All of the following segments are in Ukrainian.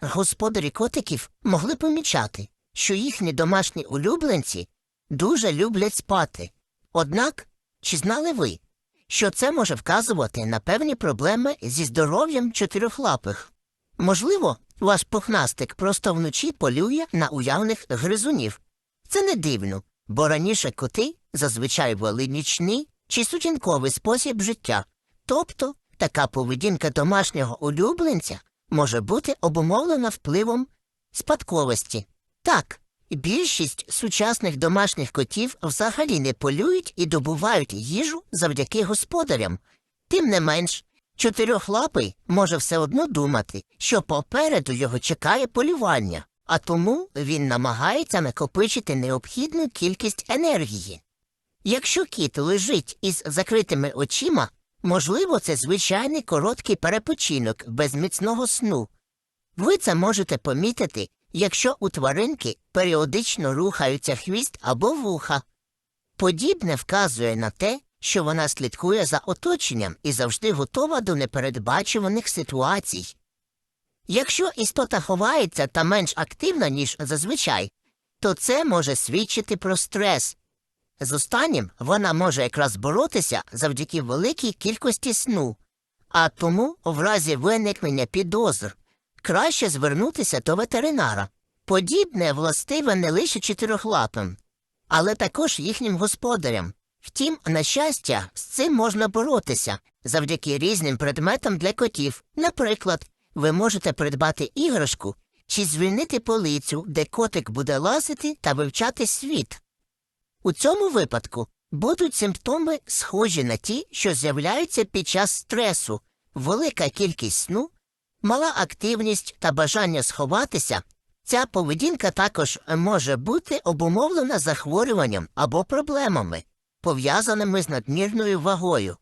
господарі котиків могли помічати, що їхні домашні улюбленці дуже люблять спати. Однак, чи знали ви, що це може вказувати на певні проблеми зі здоров'ям чотирьохлапих? Можливо, ваш пухнастик просто вночі полює на уявних гризунів. Це не дивно, бо раніше коти зазвичай вели нічний чи сутінковий спосіб життя. Тобто така поведінка домашнього улюбленця може бути обумовлена впливом спадковості. Так, більшість сучасних домашніх котів взагалі не полюють і добувають їжу завдяки господарям. Тим не менш, чотирьохлапий може все одно думати, що попереду його чекає полювання, а тому він намагається накопичити необхідну кількість енергії. Якщо кіт лежить із закритими очима, можливо, це звичайний короткий перепочинок без міцного сну. Ви це можете помітити, якщо у тваринки періодично рухаються хвіст або вуха. Подібне вказує на те, що вона слідкує за оточенням і завжди готова до непередбачуваних ситуацій. Якщо істота ховається та менш активна, ніж зазвичай, то це може свідчити про стрес. З останнім вона може якраз боротися завдяки великій кількості сну, а тому, в разі виникнення підозр, краще звернутися до ветеринара. Подібне властиве не лише чотирьохлапим, але також їхнім господарям. Втім, на щастя, з цим можна боротися завдяки різним предметам для котів. Наприклад, ви можете придбати іграшку чи звільнити полицю, де котик буде лазити та вивчати світ. У цьому випадку будуть симптоми схожі на ті, що з'являються під час стресу, велика кількість сну, мала активність та бажання сховатися. Ця поведінка також може бути обумовлена захворюванням або проблемами, пов'язаними з надмірною вагою.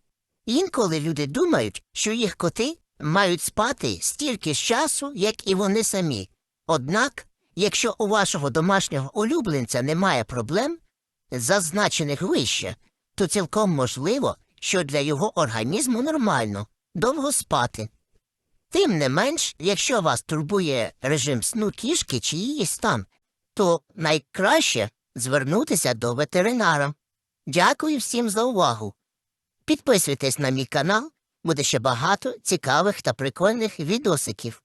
Інколи люди думають, що їх коти мають спати стільки ж часу, як і вони самі. Однак, якщо у вашого домашнього улюбленця немає проблем, зазначених вище, то цілком можливо, що для його організму нормально довго спати. Тим не менш, якщо вас турбує режим сну кішки чи її стан, то найкраще звернутися до ветеринара. Дякую всім за увагу. Підписуйтесь на мій канал, буде ще багато цікавих та прикольних відосиків.